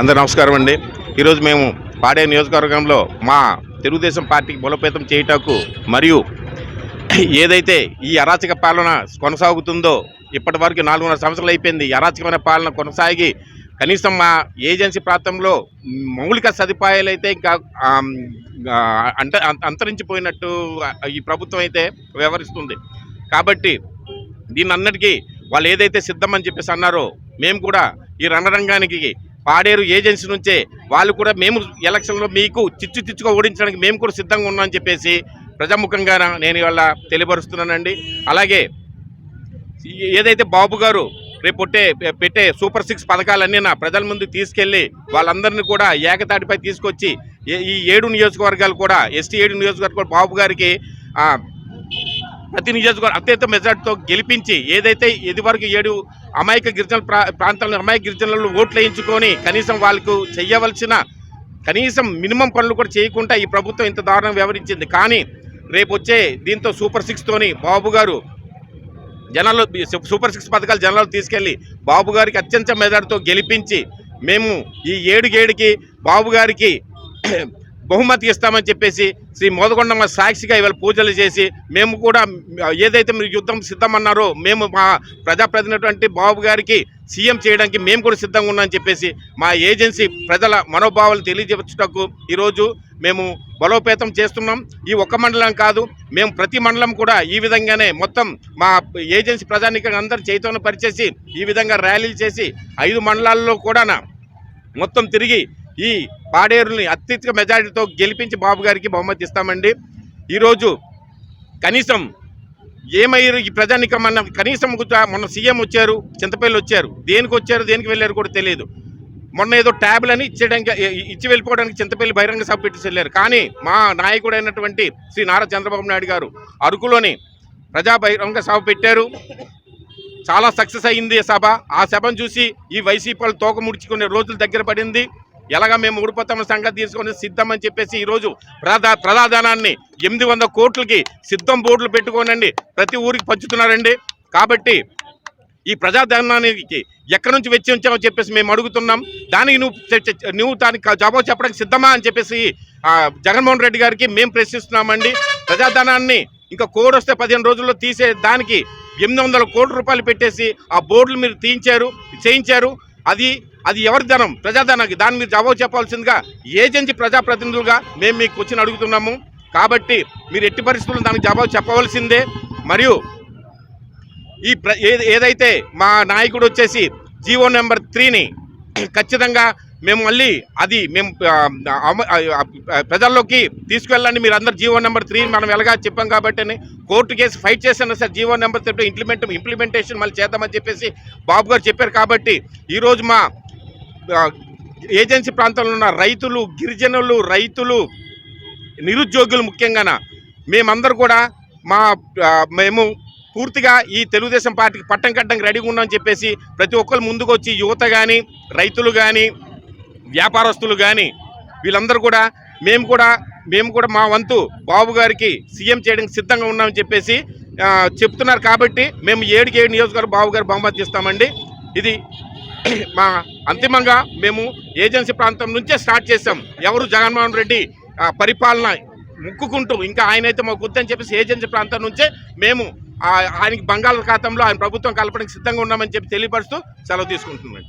అందరు నమస్కారం అండి. ఈరోజు మేము పాడే నియోజకవర్గంలో మా తెలుగుదేశం పార్టీకి బలోపేతం చేయుటకు మరియు ఏదైతే ఈ అరాచక పాలన కొనసాగుతుందో ఇప్పటి వరకు నాలుగున్నర సంవత్సరాలు అయిపోయింది. అరాచకమైన పాలన కొనసాగి కనీసం మా ఏజెన్సీ ప్రాంతంలో మౌలిక సదుపాయాలు అయితే ఇంకా అంట అంత అంత- అంతరించిపోయినట్టు ఈ ప్రభుత్వం అయితే వ్యవహరిస్తుంది. కాబట్టి దీని అన్నిటికీ వాళ్ళు ఏదైతే సిద్ధమని చెప్పేసి అన్నారో మేము కూడా ఈ రణరంగానికి పాడేరు ఏజెన్సీ నుంచే వాళ్ళు కూడా మేము ఎలక్షన్లో మీకు చిచ్చు చిచ్చుగా ఓడించడానికి మేము కూడా సిద్ధంగా ఉన్నామని చెప్పేసి ప్రజాముఖంగా నేను ఇవాళ తెలియపరుస్తున్నానండి. అలాగే ఏదైతే బాబు గారు రేపు పెట్టే సూపర్ సిక్స్ పథకాలన్నీ నా ప్రజల ముందు తీసుకెళ్ళి వాళ్ళందరినీ కూడా ఏకతాటిపై తీసుకొచ్చి ఏ- ఈ ఏడు నియోజకవర్గాలు కూడా ఎస్టీ ఏడు నియోజకవర్గాలు బాబు గారికి ప్రతి నియోజకవర్గం అత్యంత మెజార్టీతో గెలిపించి ఏదైతే ఇదివరకు ఏడు అమాయక గిరిజన ప్రా ప్రాంతాలను అమాయక గిరిజనులను ఓట్లు వేయించుకొని కనీసం వాళ్ళకు చేయవలసిన కనీసం మినిమం పనులు కూడా చేయకుండా ఈ ప్రభుత్వం ఇంత దారుణం వ్యవహరించింది. కానీ రేపు వచ్చే దీంతో సూపర్ సిక్స్తోని బాబు గారు జనాల్లో సూపర్ సిక్స్ పథకాలు జనాల్లో తీసుకెళ్ళి బాబు గారికి అత్యంత మెదడుతో గెలిపించి మేము ఈ ఏడుగేడికి బాబు గారికి బహుమతి ఇస్తామని చెప్పేసి శ్రీ మోదకొండమ్మ సాక్షిగా ఇవాళ పూజలు చేసి మేము కూడా ఏదైతే మీరు యుద్ధం సిద్ధమన్నారో మేము మా ప్రజాప్రతినిధి బాబు గారికి సీఎం చేయడానికి మేము కూడా సిద్ధంగా ఉన్నామని చెప్పేసి మా ఏజెన్సీ ప్రజల మనోభావాలు తెలియజేర్చుటకు ఈరోజు మేము బలోపేతం చేస్తున్నాం. ఈ ఒక్క మండలం కాదు మేము ప్రతి మండలం కూడా ఈ విధంగానే మొత్తం మా ఏజెన్సీ ప్రజానికంగా అందరూ చైతన్య పరిచేసి ఈ విధంగా ర్యాలీలు చేసి ఐదు మండలాల్లో కూడా మొత్తం తిరిగి ఈ పాడేరుని అత్యధిక మెజారిటీతో గెలిపించి బాబు గారికి బహుమతి ఇస్తామండి. ఈరోజు కనీసం ఏమయ్యారు ఈ ప్రజానికం అన్న కనీసం మొన్న సీఎం వచ్చారు చింతపల్లి వచ్చారు. దేనికి వచ్చారు దేనికి వెళ్ళారు కూడా తెలియదు. మొన్న ఏదో ట్యాబ్లు అని ఇచ్చి వెళ్ళిపోవడానికి చింతపల్లి బహిరంగ సభ పెట్టి వెళ్ళారు కానీ మా నాయకుడు అయినటువంటి శ్రీ నారా చంద్రబాబు నాయుడు గారు అరకులోని ప్రజా బహిరంగ సభ పెట్టారు. చాలా సక్సెస్ అయింది సభ. ఆ సభను చూసి ఈ వైసీపీ వాళ్ళు తోక ముడుచుకునే రోజులు దగ్గర పడింది. ఎలాగా మేము ఊడిపోతామన్న సంగతి తీసుకొని సిద్ధమని చెప్పేసి ఈరోజు ప్రధా ప్రధానాన్ని ఎనిమిది వందల కోట్లకి సిద్ధం బోర్డులు పెట్టుకోనండి. ప్రతి ఊరికి పంచుతున్నారండి. కాబట్టి ఈ ప్రజాధనానికి ఎక్కడి నుంచి వెచ్చి ఉంచామో చెప్పేసి మేము అడుగుతున్నాం. దానికి నువ్వు నువ్వు దానికి జవాబు చెప్పడానికి సిద్ధమా అని చెప్పేసి జగన్మోహన్ రెడ్డి గారికి మేము ప్రశ్నిస్తున్నామండి. ప్రజాధనాన్ని ఇంకా కోడ్ వస్తే పదిహేను రోజుల్లో తీసే దానికి ఎనిమిది వందల కోట్ల రూపాయలు పెట్టేసి ఆ బోర్డులు మీరు తీయించారు చేయించారు. అది అది ఎవరి ధనం? ప్రజాధనానికి. దాన్ని మీరు జవాబు చెప్పాల్సిందిగా ఏజెన్సీ ప్రజాప్రతినిధులుగా మేము మీకు వచ్చిన అడుగుతున్నాము. కాబట్టి మీరు ఎట్టి పరిస్థితుల్లో దానికి జవాబు చెప్పవలసిందే. మరియు ఈ ప్ర ఏదైతే మా నాయకుడు వచ్చేసి జీవో నెంబర్ త్రీని ఖచ్చితంగా మేము మళ్ళీ అది మేము అమ- ప్రజల్లోకి తీసుకువెళ్ళండి మీరు అందరు జీవో నెంబర్ త్రీ మనం ఎలాగా చెప్పాం కాబట్టి కోర్టు కేసు ఫైట్ చేశాను sir. GO number three implement implementation మళ్ళీ చేద్దామని చెప్పేసి బాబు గారు చెప్పారు కాబట్టి ఈరోజు మా ఏజెన్సీ ప్రాంతంలో ఉన్న రైతులు గిరిజనులు రైతులు నిరుద్యోగులు ముఖ్యంగాన మేమందరూ కూడా మా మేము పూర్తిగా ఈ తెలుగుదేశం పార్టీకి పట్టం కట్టడానికి రెడీగా ఉన్నామని చెప్పేసి ప్రతి ఒక్కరు ముందుకు వచ్చి యువత కానీ రైతులు కానీ వ్యాపారస్తులు కానీ వీళ్ళందరూ కూడా మేము కూడా మేము కూడా మా వంతు బాబు గారికి సీఎం చేయడానికి సిద్ధంగా ఉన్నామని చెప్పేసి చెప్తున్నారు కాబట్టి మేము ఏడుకి ఏడు నియోజకవర్గ బాబు గారు బహుమతి ఇస్తామండి. ఇది మా అంతిమంగా మేము ఏజెన్సీ ప్రాంతం నుంచే స్టార్ట్ చేసాం ఎవరు జగన్మోహన్ రెడ్డి పరిపాలన ముక్కుకుంటూ ఇంకా ఆయన అయితే మాకు వద్దని చెప్పేసి ఏజెన్సీ ప్రాంతం నుంచే మేము ఆ, ఆయనకి బంగాళాఖాతంలో ఆయన ప్రభుత్వం కలపడానికి సిద్ధంగా ఉన్నామని చెప్పి తెలియపరుస్తూ సెలవు తీసుకుంటున్నాం.